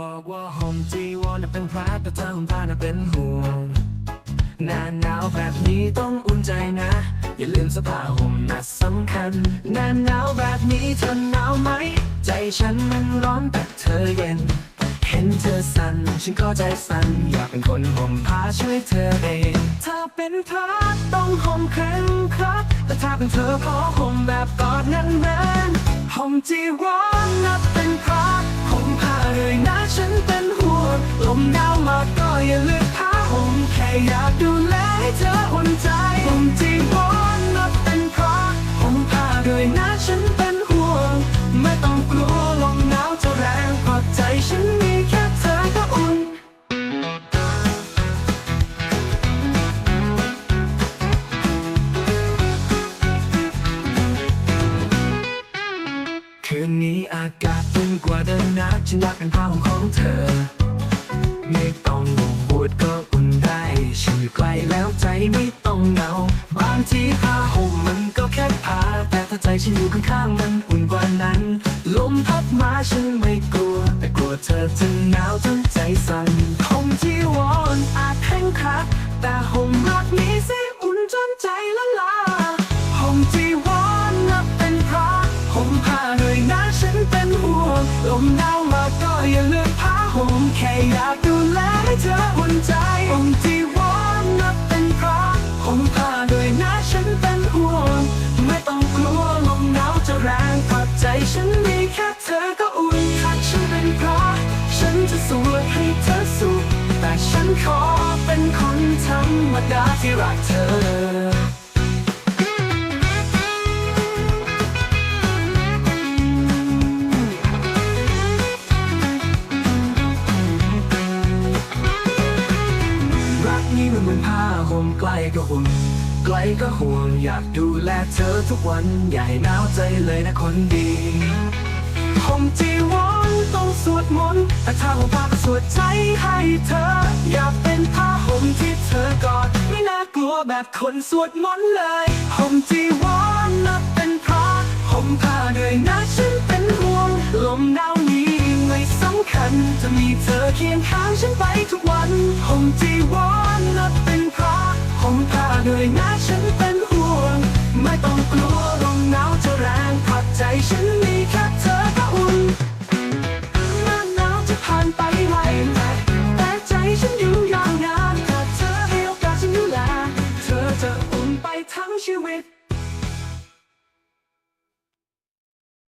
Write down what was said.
บอกว่าห่มจีวรน่ะเป็นพระแต่เธอห่มผ้าน่ะเป็นห่วงหน้าหนาวแบบนี้ต้องอุ่นใจนะ อย่าลืมสอผ้าห่มน่ะสำคัญหน้าหนาวแบบนี้เธอหนาวไหม ใจฉันมันร้อนแต่เธอเย็น เห็นเธอสั่นฉันก็ใจสั่นอยากเป็นคนห่มผ้าช่วยเธอเองถ้าเป็นพระต้องห่มเคร่งครัดแต่ถ้าเป็นเธอขอห่มแบบกอดแน่นห่มจีวร อย่าลืมผ้าห่มแค่อยากดูแลให้เธออุ่นใจห่มจีวรนับเป็นพระห่มผ้าเลยนะฉันเป็นห่วง ไม่ต้องกลัวลมหนาวจะแรงเพราะใจฉันมีแค่เธอก็อุ่นคืนนี้อากาศอุ่นกว่าเดิมนะฉันอยากเป็นผ้าห่มของเธอไม่ต้องอบปวดก็อุ่น ได้ฉันอยู่ใกล้แล้วใจไม่ต้องเหงา บางทีผ้าห่มมันก็แค่ผ้าแต่ถ้าใจฉันอยู่ข้างๆมันอุ่นกว่านั้น ลมพัดมาฉันไม่กลัว แต่กลัวเธอจะหนาวจนใจสั่นห่มที่วอนอาจแห้งคักแต่ห่มรักนี้สิอุ่นจนใจละลาห่มที่วอนนับเป็นพระห่มผ้าหน่อยนะฉันเป็นห่วงลมหนาวมาก็อย่าลืมผ้าห่มแค่อยากดู ฉันมีแค่เธอก็อุ่นถ้าฉันเป็นพระฉันจะสวดให้เธอสุข แต่ฉันขอเป็นคนธรรมดาที่รักเธอรักนี้มันเหมือนผ้าห่มใกล้ก็อุ่น ไกลก็ห่วงอยากดูแลเธอทุกวันให้หนาวใจเลยนะคนดีห่มจีวรต้องสวดมนต์แต่ถ้าห่มผ้าก็สวดใจให้เธอ อยากเป็นผ้าห่มที่เธอกอด ไม่น่ากลัวแบบคนสวดมนต์เลยห่มจีวรนับเป็นพระห่มผ้าด้วยนะฉันเป็นห่วงลมหนาวนี้ไม่สำคัญ จะมีเธอเคียงข้างฉันไปทุกวันห่มจีวร เหนื่อยนะฉันเป็นห่วง ไม่ต้องกลัวลมหนาวจะแรงพัดใจฉันมีแค่เธอก็อุ่นหน้าหนาวจะผ่านไปไวแแต่ใจฉันอยู่ยาวนานถ้าเธอให้โอกาสฉันดูแลเธอจะอุ่นไปทั้งชีวิต